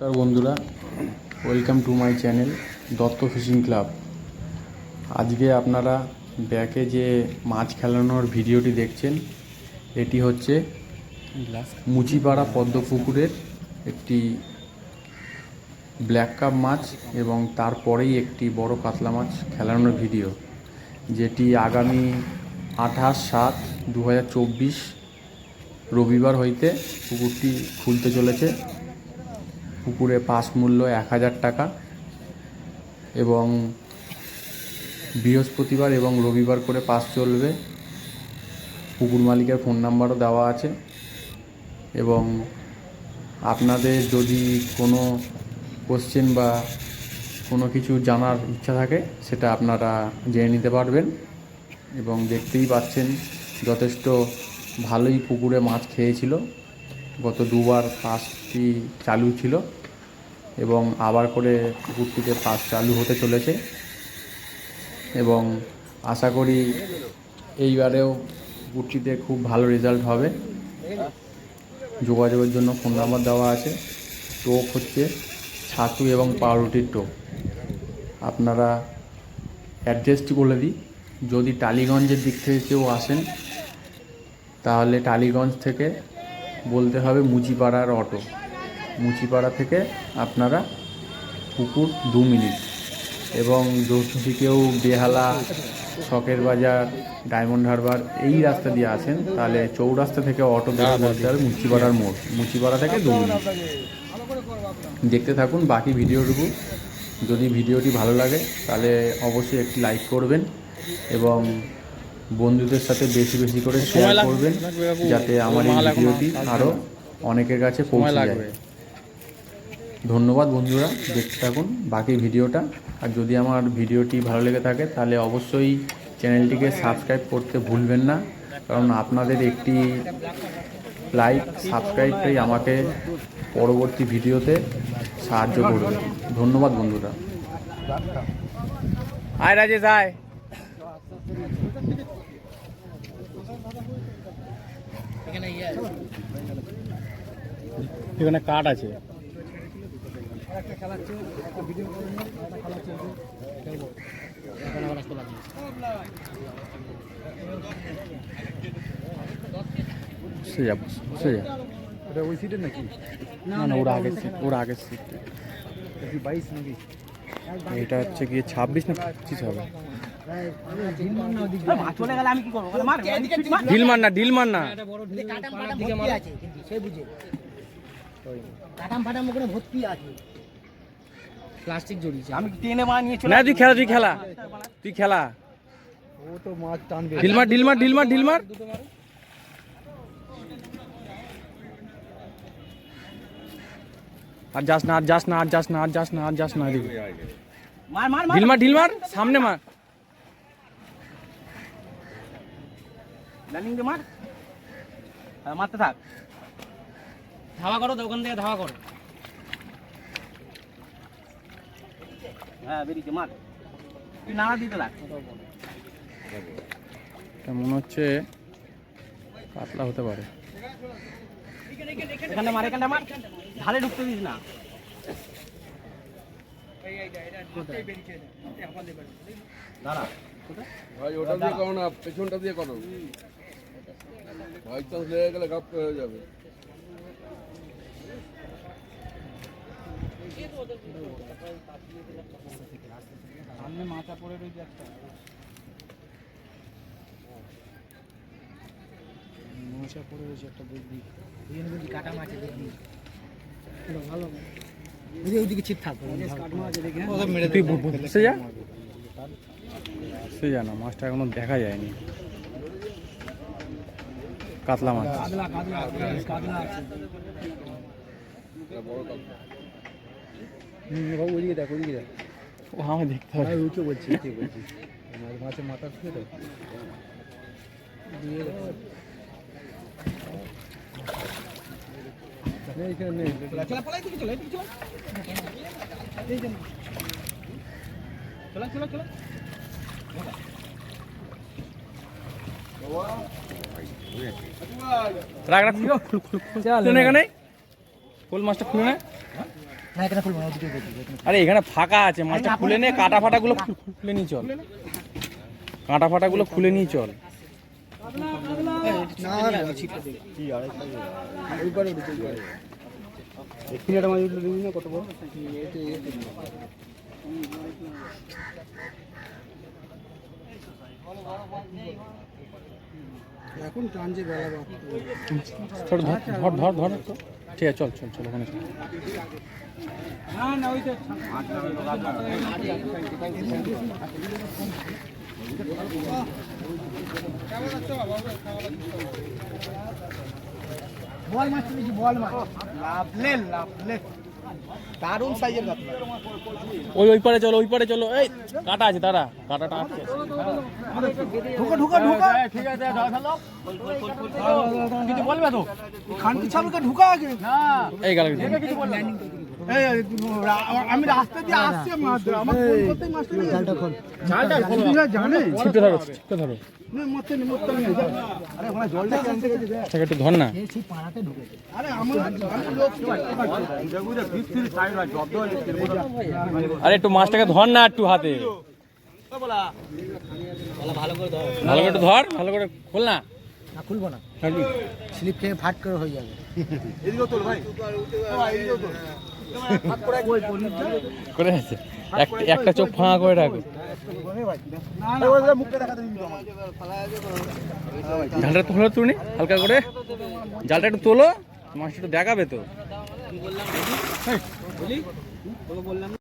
নমস্কার বন্ধুরা welcome to my channel Dutta fishing club আজকে আপনারা ব্যাকে যে মাছ খেলানোর ভিডিওটি দেখছেন, এটি হচ্ছে মুচিপাড়া পদ্ম পুকুরের একটি ব্ল্যাক কাপ মাছ এবং তারপরেই একটি বড় কাতলা মাছ খেলানোর ভিডিও, যেটি আগামী আঠাশ সাত দু রবিবার হইতে পুকুরটি খুলতে চলেছে। পুকুরে পাস মূল্য এক হাজার টাকা এবং বৃহস্পতিবার এবং রবিবার করে পাস চলবে। পুকুর মালিকের ফোন নাম্বারও দেওয়া আছে এবং আপনাদের যদি কোনো কোশ্চেন বা কোনো কিছু জানার ইচ্ছা থাকে, সেটা আপনারা জেনে নিতে পারবেন এবং দেখতেই পাচ্ছেন যথেষ্ট ভালোই পুকুরে মাছ খেয়েছিল। গত দুবার পাসটি চালু ছিল এবং আবার করে পুকুরটিতে পাস চালু হতে চলেছে। এবং আশা করি এইবারেও পুকুরটিতে খুব ভালো রেজাল্ট হবে। যোগাযোগের জন্য ফোন নাম্বার দেওয়া আছে। টোপ হচ্ছে ছাতু এবং পাউরুটির টোপ। আপনারা অ্যাড্রেসটি বলে দিই যদি টালিগঞ্জের দিক থেকে কেউ আসেন, তাহলে টালিগঞ্জ থেকে বলতে হবে মুচিপাড়ার অটো। মুচিপাড়া থেকে আপনারা পুকুর দু মিনিট। এবং কেউ বেহালা, শখের বাজার, ডায়মন্ড হারবার এই রাস্তা দিয়ে আসেন তাহলে চৌরাস্তা থেকে অটো ধরে বলতে হবে মুচিপাড়ার মোড়। মুচিপাড়া থেকে দু মিনিট। দেখতে থাকুন বাকি ভিডিওটুকু। যদি ভিডিওটি ভালো লাগে, তাহলে অবশ্যই একটি লাইক করবেন এবং বন্ধুদের সাথে বেশি বেশি করে শেয়ার করবেন যাতে আমার এই ভিডিওটি আরও অনেকের কাছে পৌঁছে যায়। ধন্যবাদ বন্ধুরা দেখতে থাকুন। বাকি ভিডিওটা আর যদি আমার ভিডিওটি ভালো লেগে থাকে তাহলে অবশ্যই চ্যানেলটিকে সাবস্ক্রাইব করতে ভুলবেন না। কারণ আপনাদের একটি লাইক সাবস্ক্রাইবটাই আমাকে পরবর্তী ভিডিওতে সাহায্য করবে। ধন্যবাদ বন্ধুরা। আয় রাজেশ আয়। এখানে কাঠ আছে। সে যাব সে যা ওটা ওই সিটের নাকি? না না ওরা আগের সিট ওরা আগের সিট নাকি বাইশ নাকি? এটা হচ্ছে গিয়ে ছাব্বিশ না পঁচিশ হবে? চলে গেলে আমি কি করব ঢিল মার না ঢিল মার না। কাটাম ফাটাম ভর্তি আছে কিন্তু সে বুঝে কাটাম ফাটাম ওখানে ভর্তি আছে প্লাস্টিক জড়িয়েছে। আমি টেনে মারা চলে না তুই খেলা তুই খেলা। তুই খেলা। ও তো মাছ টানবে ঢিল মার ঢিল মার ঢিল মার ঢিল মার। আর যাস না আর যাস না আর যাস না আর যাস না আর যাস না ঢিল মার ঢিল মার। সামনে মার। রানিং দে মার। হ্যাঁ, মারতে থাক। ধাওয়া করো তো ওখান থেকে ধাওয়া করো। হ্যাঁ বেরিয়েছে মার। তুই নাড়া দিতে লাগ মনে হচ্ছে পাতলা হতে পারে। এখানে মার এখানটা মার। ঢালে ঢুকতে দিস না। দাঁড়া। ভাই ওটা দিয়ে করো না পেছনটা দিয়ে করো। ভাই চান্স লেগে গেলে গাপ হয়ে যাবে। সামনে মাথা পড়ে রয়েছে একটা। মোচা পড়ে রয়েছে একটা দেখবি। কাটা মাছ দেখবি। ভালো। ওইদিকে ছিপ থাকবে কাটা মাছ দেখি তুই সে যা? সে যা মাছটা এখনও দেখা যায়নি। কাতলা মাছ। ওইদিকে দেখ ওইদিকে দেখ। ও আমি দেখতে হবে। আমি বলছি ঠিক বলছি। মাছের মাথা শুয়ে দেখ। চলা চলা রাখ রাখ খুল খুল খুল খুল। এখানে। খোল মাছটা খুলে না? আরে এখানে ফাঁকা আছে মাছটা খুলে নে কাটা ফাটাগুলো খু- খু- খুলে নিয়ে চল। কাটা ফাটাগুলো খুলে নিয়ে চল। কত বড় এখন টানছে বেলা ধর ধর ধর ধর ধর তো। ঠিক আছে চল চল চল ওখানে। বল মাছ বল মাছ লাভলে লাভলে দারুণ সাইজের কাতলা ওই ওই পারে চলো ওই পারে চলো। এই কাটা আছে তারা কাটাটা আছে। ঢুকো ঢুকো ঢুকো। ঠিক আছে কিছু বলবে তো? খানকি ছালুকে ঢুকা আগে। না। এই গেল আমি রাস্তা দিয়ে আসছি মাছ আমার ফোন করতেই মাছটা জালটা খোল। জালটা খোল। জানে? ছিপে ধরো ছিপে ধরো। মরতে নি মরতে নি আরে একটু ধর না। আরে মাছটাকে ধর না একটু হাতে। ভালো করে একটু ধর ভালো করে খোল না। না খুলবো না। স্লিপ থেকে ফাট করে হয়ে যাবে। করে আছে। একটা চোখ ফাঁকা করে রাখো। জালটা তোলো তুমি হালকা করে। জালটা একটু তোলো মাছটা একটু দেখাবে তো।